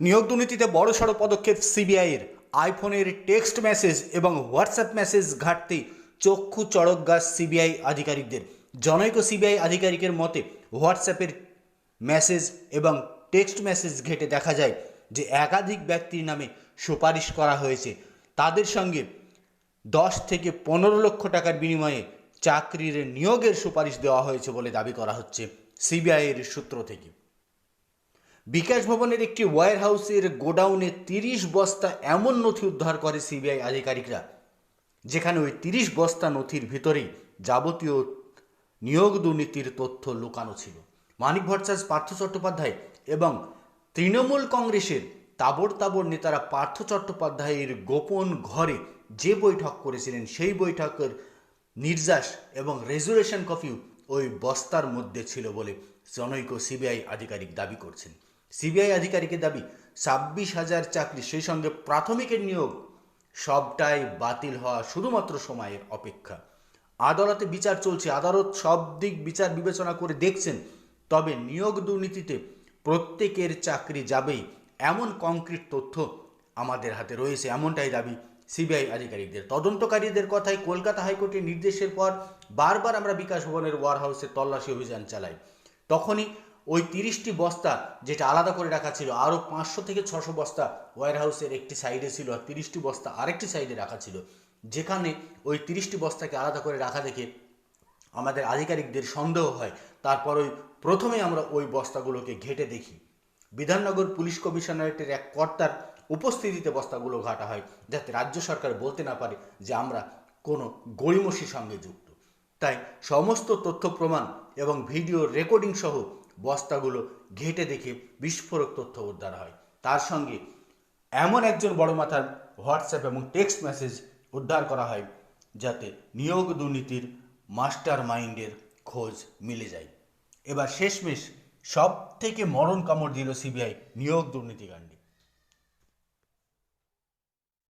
নিয়োগ দুর্নীতিতে বড়সড় পদক্ষেপ সিবিআইয়ের। আইফোনের টেক্সট মেসেজ এবং হোয়াটসঅ্যাপ মেসেজ ঘাটতি, চক্ষু চড়ক গাছ সিবিআই আধিকারিকদের। জনৈক সিবিআই আধিকারিকের মতে, হোয়াটসঅ্যাপের মেসেজ এবং টেক্সট মেসেজ ঘেটে দেখা যায় যে একাধিক ব্যক্তির নামে সুপারিশ করা হয়েছে। তাদের সঙ্গে দশ থেকে পনেরো লক্ষ টাকার বিনিময়ে চাকরির নিয়োগের সুপারিশ দেওয়া হয়েছে বলে দাবি করা হচ্ছে সিবিআইয়ের সূত্র থেকে। বিকাশ ভবনের একটি ওয়্যার হাউসের গোডাউনে তিরিশ বস্তা এমন নথি উদ্ধার করে সিবিআই আধিকারিকরা, যেখানে ওই তিরিশ বস্তা নথির ভিতরেই যাবতীয় নিয়োগ দুর্নীতির তথ্য লুকানো ছিল। মানিক ভট্টাচার্য, পার্থ চট্টোপাধ্যায় এবং তৃণমূল কংগ্রেসের তাবড় তাবড় নেতারা পার্থ চট্টোপাধ্যায়ের গোপন ঘরে যে বৈঠক করেছিলেন, সেই বৈঠকের নির্যাস এবং রেজুলেশন কপিও ওই বস্তার মধ্যে ছিল বলে জনৈক সিবিআই আধিকারিক দাবি করছেন। সিবিআই আধিকারিকের দাবি, ছাব্বিশ হাজার চাকরি, সেই সঙ্গে প্রাথমিকের নিয়োগ সবটাই বাতিল হওয়া শুধুমাত্র সময়ের অপেক্ষা। আদালতে বিচার চলছে, আদালত সব দিক বিচার বিবেচনা করে দেখছেন, তবে নিয়োগ দুর্নীতিতে প্রত্যেকের চাকরি যাবেই। এমন কংক্রিট তথ্য আমাদের হাতে রয়েছে, এমনটাই দাবি সিবিআই আধিকারিকদের। তদন্তকারীদের কথায় কলকাতা হাইকোর্টের নির্দেশের পর বারবার আমরা বিকাশ ভবনের ওয়ার হাউসে তল্লাশি অভিযান চালাই। তখনই ওই তিরিশটি বস্তা যেটা আলাদা করে রাখা ছিল, আরও পাঁচশো থেকে ছশো বস্তা ওয়ার হাউসের একটি সাইডে ছিল আর তিরিশটি বস্তা আরেকটি সাইডে রাখা ছিল। যেখানে ওই তিরিশটি বস্তাকে আলাদা করে রাখা দেখে আমাদের আধিকারিকদের সন্দেহ হয়। তারপর ওই প্রথমে আমরা ওই বস্তাগুলোকে ঘেটে দেখি। বিধাননগর পুলিশ কমিশনারেটের এক কর্তার উপস্থিতিতে বস্তাগুলো ঘাটা হয়, যাতে রাজ্য সরকার বলতে না পারে যে আমরা কোনো গড়িমসির সঙ্গে যুক্ত। তাই সমস্ত তথ্য প্রমাণ এবং ভিডিও রেকর্ডিং সহ বস্তাগুলো ঘেটে দেখে বিস্ফোরক তথ্য উদ্ধার হয়। তার সঙ্গে এমন একজন বড় মাথার হোয়াটসঅ্যাপ এবং টেক্সট মেসেজ উদ্ধার করা হয়, যাতে নিয়োগ দুর্নীতির মাস্টার মাইন্ডের খোঁজ মিলে যায়। এবার শেষমেশ সব থেকে মরণ কামড় দিল সিবিআই নিয়োগ দুর্নীতিকাণ্ডে।